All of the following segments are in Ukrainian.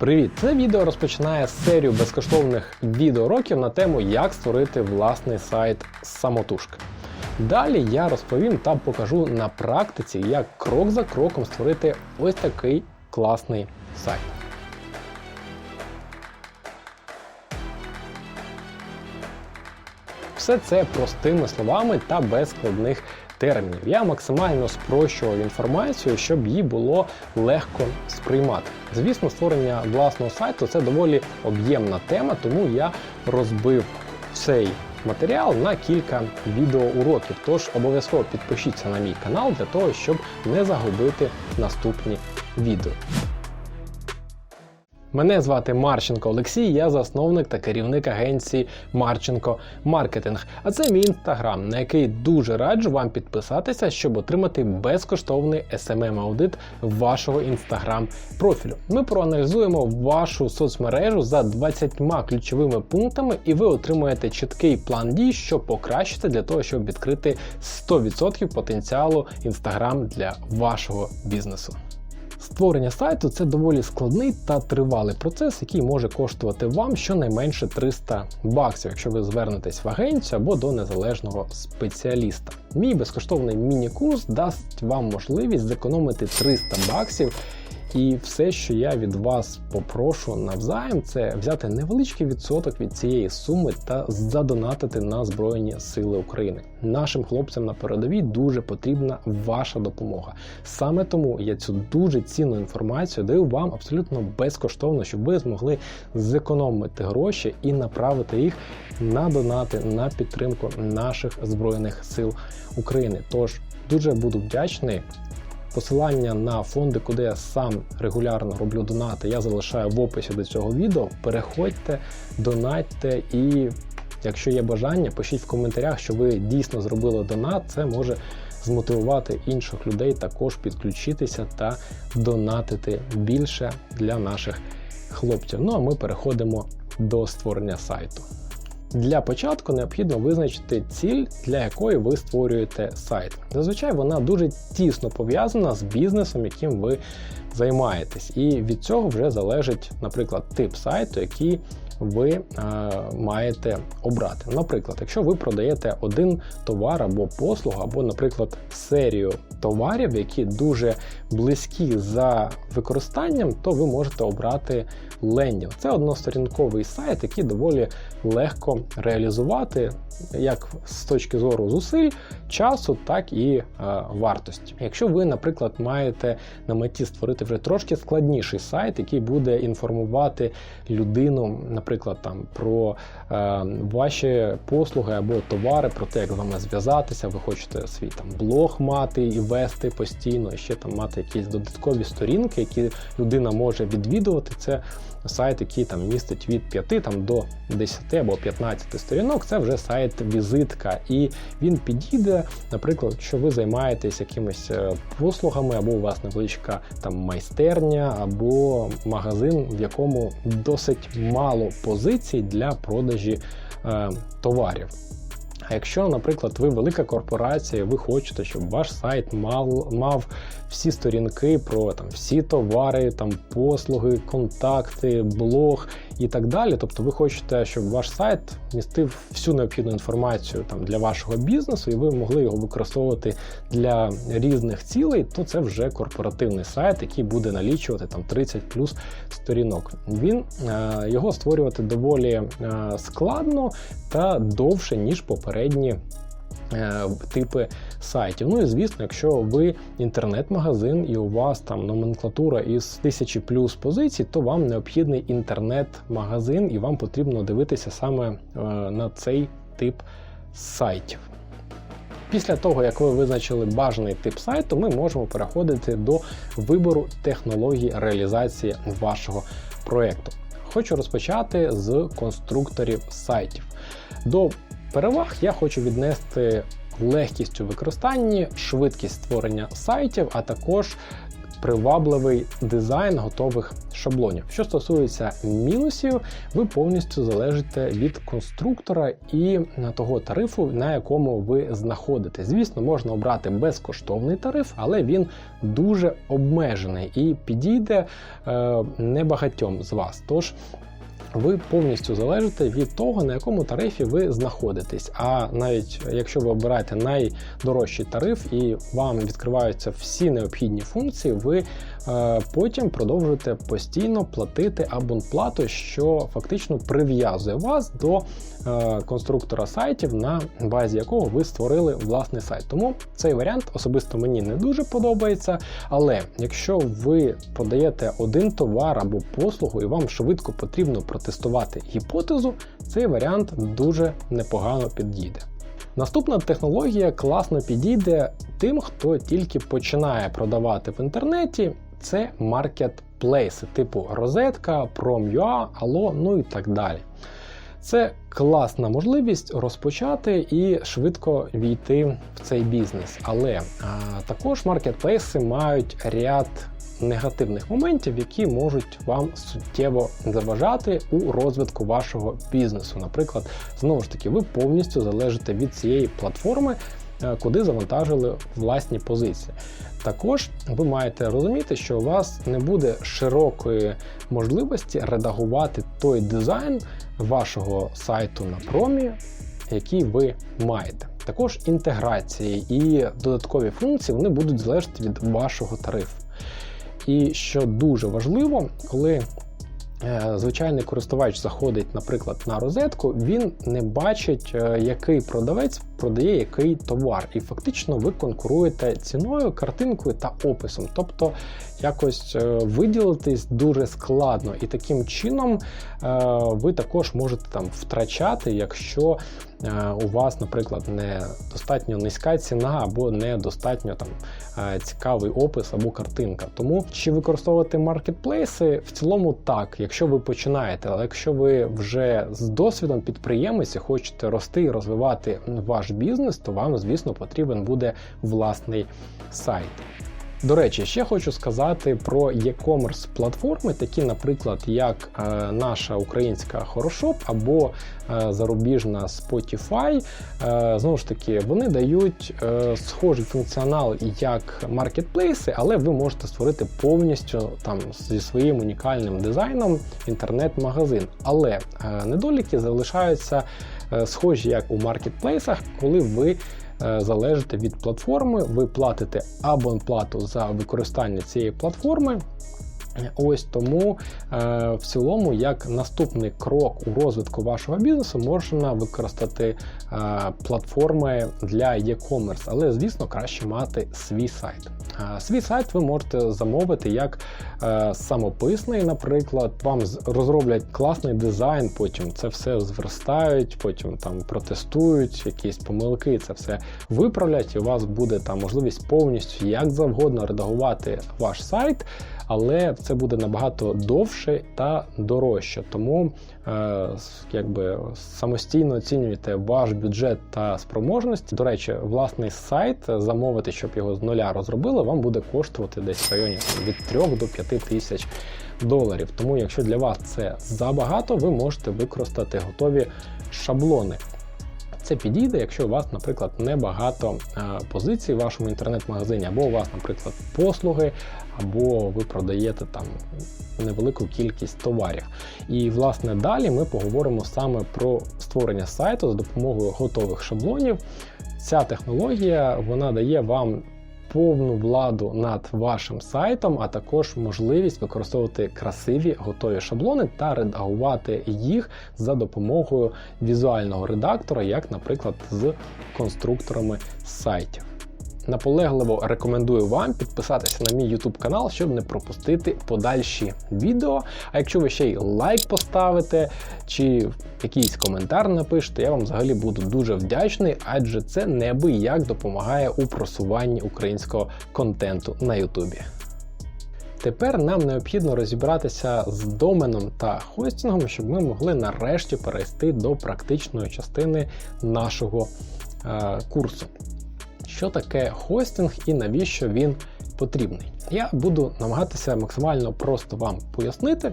Привіт! Це відео розпочинає серію безкоштовних відеоуроків на тему, як створити власний сайт самотужки. Далі я розповім та покажу на практиці, як крок за кроком створити ось такий класний сайт. Все це простими словами та без складних термінів. Я максимально спрощував інформацію, щоб її було легко сприймати. Звісно, створення власного сайту це доволі об'ємна тема, тому я розбив цей матеріал на кілька відеоуроків. Тож обов'язково підпишіться на мій канал для того, щоб не загубити наступні відео. Мене звати Марченко Олексій, я засновник та керівник агенції Марченко Маркетинг. А це мій інстаграм, на який дуже раджу вам підписатися, щоб отримати безкоштовний smm аудит вашого інстаграм профілю. Ми проаналізуємо вашу соцмережу за 20 ключовими пунктами, і ви отримаєте чіткий план дій, що покращити для того, щоб відкрити 100% потенціалу інстаграм для вашого бізнесу. Створення сайту це доволі складний та тривалий процес, який може коштувати вам щонайменше 300 баксів, якщо ви звернетесь в агенцію або до незалежного спеціаліста. Мій безкоштовний міні-курс дасть вам можливість зекономити 300 баксів. І все, що я від вас попрошу навзаєм, це взяти невеличкий відсоток від цієї суми та задонатити на Збройні Сили України. Нашим хлопцям на передовій дуже потрібна ваша допомога. Саме тому я цю дуже цінну інформацію даю вам абсолютно безкоштовно, щоб ви змогли зекономити гроші і направити їх на донати на підтримку наших збройних сил України. Тож дуже буду вдячний. Посилання на фонди, куди я сам регулярно роблю донати, я залишаю в описі до цього відео. Переходьте, донатьте і, якщо є бажання, пишіть в коментарях, що ви дійсно зробили донат. Це може змотивувати інших людей також підключитися та донатити більше для наших хлопців. Ну а ми переходимо до створення сайту. Для початку необхідно визначити ціль, для якої ви створюєте сайт. Зазвичай вона дуже тісно пов'язана з бізнесом, яким ви займаєтесь, і від цього вже залежить, наприклад, тип сайту, який ви е, маєте обрати. Наприклад, якщо ви продаєте один товар або послугу, або, наприклад, серію товарів, які дуже близькі за використанням, то ви можете обрати лендінг. Це односторінковий сайт, який доволі легко реалізувати, як з точки зору зусиль, часу, так і е, вартості. Якщо ви, наприклад, маєте на меті створити вже трошки складніший сайт, який буде інформувати людину, наприклад, там про е, ваші послуги або товари, про те, як з вами зв'язатися, ви хочете свій там блог мати і вести постійно, і ще там мати якісь додаткові сторінки, які людина може відвідувати. Це сайт, який там містить від 5 там, до 10 або 15 сторінок, це вже сайт-візитка. І він підійде, наприклад, якщо ви займаєтесь якимись е, послугами, або у вас невеличка там майстерня, або магазин, в якому досить мало позицій для продажі е, товарів. А якщо, наприклад, ви велика корпорація, ви хочете, щоб ваш сайт мав мав всі сторінки про там всі товари, там послуги, контакти, блог і так далі. Тобто ви хочете, щоб ваш сайт містив всю необхідну інформацію там для вашого бізнесу, і ви могли його використовувати для різних цілей, то це вже корпоративний сайт, який буде налічувати там 30 плюс сторінок. Він е, його створювати доволі е, складно та довше, ніж попередні. Е, типи сайтів. Ну і звісно, якщо ви інтернет-магазин і у вас там номенклатура із тисячі плюс позицій, то вам необхідний інтернет-магазин, і вам потрібно дивитися саме е, на цей тип сайтів. Після того, як ви визначили бажаний тип сайту, ми можемо переходити до вибору технології реалізації вашого проєкту. Хочу розпочати з конструкторів сайтів. До переваг я хочу віднести легкість у використанні, швидкість створення сайтів, а також привабливий дизайн готових шаблонів. Що стосується мінусів, ви повністю залежите від конструктора і того тарифу, на якому ви знаходитесь. Звісно, можна обрати безкоштовний тариф, але він дуже обмежений і підійде е, небагатьом з вас. Тож ви повністю залежите від того, на якому тарифі ви знаходитесь. А навіть якщо ви обираєте найдорожчий тариф і вам відкриваються всі необхідні функції, ви е, потім продовжуєте постійно платити абонплату, що фактично прив'язує вас до е, конструктора сайтів, на базі якого ви створили власний сайт. Тому цей варіант особисто мені не дуже подобається. Але якщо ви подаєте один товар або послугу, і вам швидко потрібно протестувати гіпотезу, цей варіант дуже непогано підійде. Наступна технологія класно підійде тим, хто тільки починає продавати в інтернеті. Це маркетплейси типу Розетка, Prom.ua, Allo, ну і так далі. Це класна можливість розпочати і швидко війти в цей бізнес. Але а, також маркетплейси мають ряд негативних моментів, які можуть вам суттєво заважати у розвитку вашого бізнесу. Наприклад, знову ж таки, ви повністю залежите від цієї платформи, е, куди завантажили власні позиції. Також ви маєте розуміти, що у вас не буде широкої можливості редагувати той дизайн вашого сайту на промі, який ви маєте. Також інтеграції і додаткові функції вони будуть залежати від вашого тарифу. І що дуже важливо, коли е, звичайний користувач заходить, наприклад, на розетку, він не бачить, е, який продавець продає який товар. І фактично ви конкуруєте ціною, картинкою та описом. Тобто якось е, виділитись дуже складно. І таким чином ви також можете там втрачати, якщо у вас, наприклад, не достатньо низька ціна або недостатньо там цікавий опис або картинка. Тому чи використовувати маркетплейси в цілому так, якщо ви починаєте, але якщо ви вже з досвідом підприємець і хочете рости і розвивати ваш бізнес, то вам, звісно, потрібен буде власний сайт. До речі, ще хочу сказати про e-commerce платформи, такі, наприклад, як е, наша українська Хорошоп або е, зарубіжна Spotify. Е, знову ж таки, вони дають схожий функціонал як маркетплейси, але ви можете створити повністю там зі своїм унікальним дизайном інтернет-магазин. Але недоліки залишаються схожі як у маркетплейсах, коли ви Е, залежите від платформи, ви платите абонплату за використання цієї платформи. Ось тому е, в цілому, як наступний крок у розвитку вашого бізнесу, можна використати е, платформи для e-commerce, але, звісно, краще мати свій сайт. Е, свій сайт ви можете замовити як самописний, наприклад, вам розроблять класний дизайн, потім це все зверстають, потім там протестують якісь помилки, це все виправлять, і у вас буде там можливість повністю як завгодно редагувати ваш сайт але це буде набагато довше та дорожче. Тому е, якби самостійно оцінюєте ваш бюджет та спроможності. До речі, власний сайт замовити, щоб його з нуля розробили, вам буде коштувати десь в районі від 3 до 5 тисяч доларів. Тому, якщо для вас це забагато, ви можете використати готові шаблони. Це підійде, якщо у вас, наприклад, небагато е, позицій в вашому інтернет-магазині, або у вас, наприклад, послуги, або ви продаєте там невелику кількість товарів. І, власне, далі ми поговоримо саме про створення сайту за допомогою готових шаблонів. Ця технологія вона дає вам повну владу над вашим сайтом, а також можливість використовувати красиві готові шаблони та редагувати їх за допомогою візуального редактора, як, наприклад, з конструкторами сайтів. Наполегливо рекомендую вам підписатися на мій YouTube канал, щоб не пропустити подальші відео. А якщо ви ще й лайк поставите чи якийсь коментар напишете, я вам взагалі буду дуже вдячний, адже це неабияк допомагає у просуванні українського контенту на YouTube. Тепер нам необхідно розібратися з доменом та хостингом, щоб ми могли нарешті перейти до практичної частини нашого е, курсу що таке хостинг і навіщо він потрібний. Я буду намагатися максимально просто вам пояснити.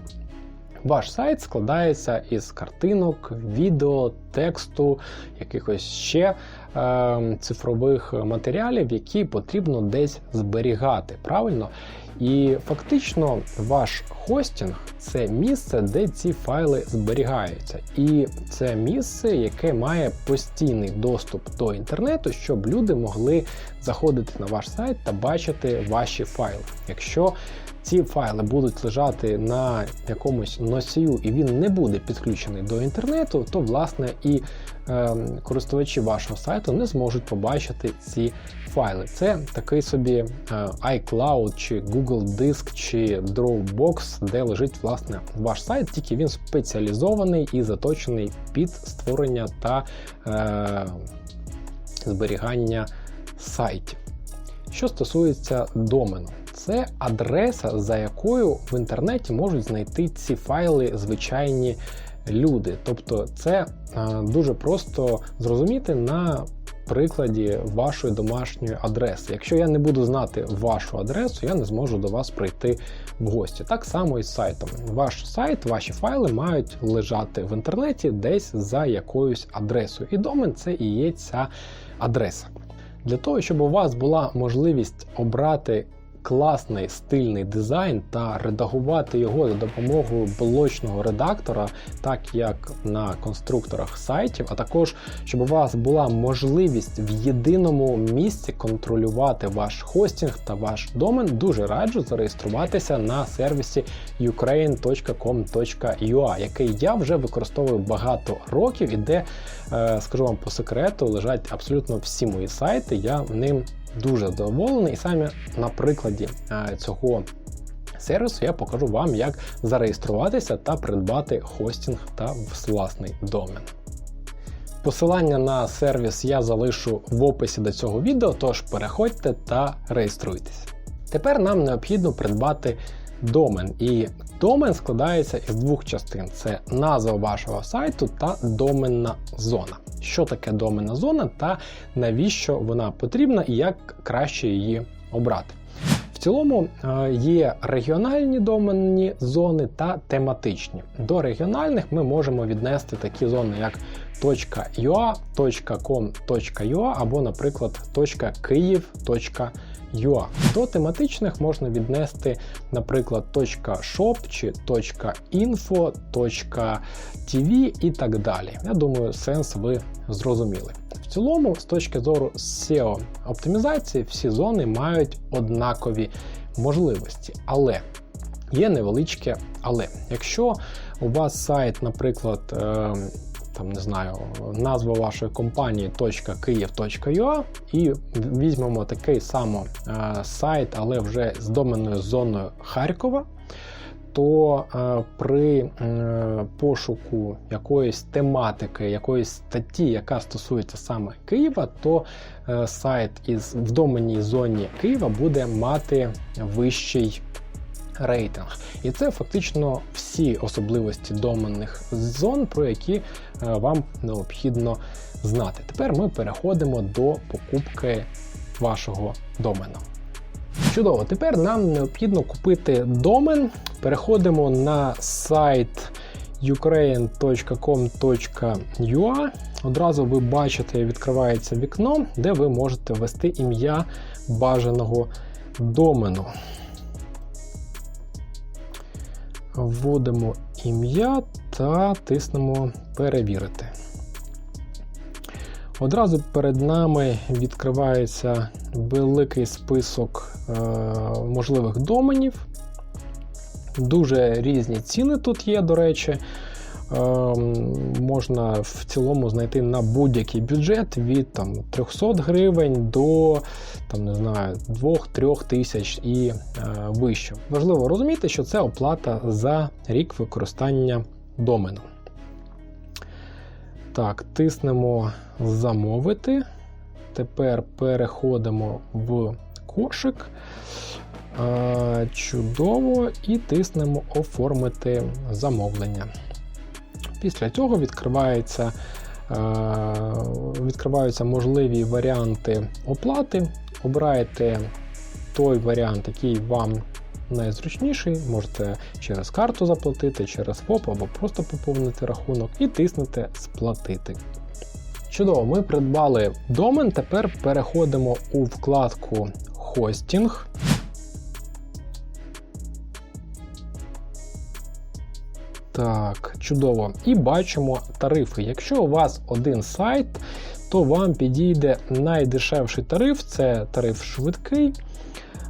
Ваш сайт складається із картинок, відео, тексту, якихось ще е, цифрових матеріалів, які потрібно десь зберігати. Правильно? І фактично ваш хостинг це місце, де ці файли зберігаються. І це місце, яке має постійний доступ до інтернету, щоб люди могли заходити на ваш сайт та бачити ваші файли. Якщо ці файли будуть лежати на якомусь носію і він не буде підключений до інтернету, то власне і е, користувачі вашого сайту не зможуть побачити ці файли. Це такий собі е, iCloud чи Google Диск чи Dropbox, де лежить власне ваш сайт, тільки він спеціалізований і заточений під створення та е, зберігання сайтів. Що стосується домену, це адреса, за якою в інтернеті можуть знайти ці файли звичайні люди. Тобто, це е, дуже просто зрозуміти на прикладі вашої домашньої адреси. Якщо я не буду знати вашу адресу, я не зможу до вас прийти в гості. Так само і з сайтом. Ваш сайт, ваші файли мають лежати в інтернеті десь за якоюсь адресою. І домен це і є ця адреса. Для того, щоб у вас була можливість обрати класний стильний дизайн та редагувати його за допомогою блочного редактора, так як на конструкторах сайтів, а також щоб у вас була можливість в єдиному місці контролювати ваш хостинг та ваш домен, дуже раджу зареєструватися на сервісі ukraine.com.ua, який я вже використовую багато років і де, е, скажу вам по секрету, лежать абсолютно всі мої сайти. Я ним дуже задоволений, і саме на прикладі е, цього сервісу я покажу вам, як зареєструватися та придбати хостинг та власний домен. Посилання на сервіс я залишу в описі до цього відео, тож переходьте та реєструйтесь. Тепер нам необхідно придбати домен. І домен складається із двох частин: це назва вашого сайту та доменна зона. Що таке доменна зона та навіщо вона потрібна і як краще її обрати. В цілому е, є регіональні доменні зони та тематичні. До регіональних ми можемо віднести такі зони, як .ua, .com.ua або, наприклад, .kyiv.ua. UA. До тематичних можна віднести, наприклад, .shop чи .info, .tv і так далі. Я думаю, сенс ви зрозуміли. В цілому, з точки зору SEO оптимізації, всі зони мають однакові можливості, але є невеличке але. Якщо у вас сайт, наприклад, ем, там не знаю, назва вашої компанії .kyiv.ua і візьмемо такий само е, сайт, але вже з доменною зоною Харкова. То е, при е, пошуку якоїсь тематики, якоїсь статті, яка стосується саме Києва, то е, сайт із в доменній зоні Києва буде мати вищий рейтинг. І це фактично всі особливості доменних зон, про які е, вам необхідно знати. Тепер ми переходимо до покупки вашого домену. Чудово, тепер нам необхідно купити домен. Переходимо на сайт ukraine.com.ua. Одразу ви бачите, відкривається вікно, де ви можете ввести ім'я бажаного домену вводимо ім'я та тиснемо перевірити. Одразу перед нами відкривається великий список е, можливих доменів. Дуже різні ціни тут є, до речі. Ем, можна в цілому знайти на будь-який бюджет від там, 300 гривень до там, не знаю, 2-3 тисяч і е, вище. Важливо розуміти, що це оплата за рік використання домену. Так, тиснемо замовити. Тепер переходимо в кошик. Е, чудово, і тиснемо оформити замовлення. Після цього відкривається, е, відкриваються можливі варіанти оплати. Обираєте той варіант, який вам найзручніший. Можете через карту заплатити, через ФОП або просто поповнити рахунок і тиснете Сплатити. Чудово, ми придбали домен. Тепер переходимо у вкладку Хостінг. Так, чудово. І бачимо тарифи. Якщо у вас один сайт, то вам підійде найдешевший тариф це тариф швидкий.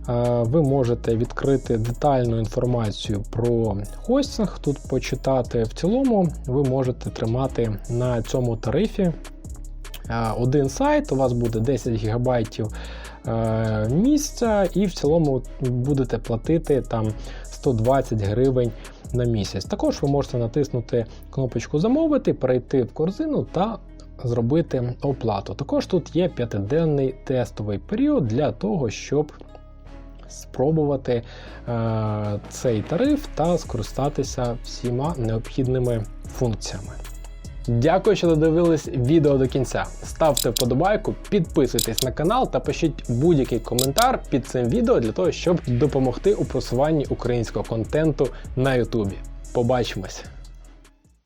Е, Ви можете відкрити детальну інформацію про хостинг, тут почитати. В цілому ви можете тримати на цьому тарифі е, один сайт, у вас буде 10 ГБ е, місця, і в цілому будете платити там 120 гривень на місяць. Також ви можете натиснути кнопочку Замовити, перейти в корзину та зробити оплату. Також тут є п'ятиденний тестовий період для того, щоб спробувати е, цей тариф та скористатися всіма необхідними функціями. Дякую, що додивились відео до кінця. Ставте вподобайку, підписуйтесь на канал та пишіть будь-який коментар під цим відео для того, щоб допомогти у просуванні українського контенту на Ютубі. Побачимось!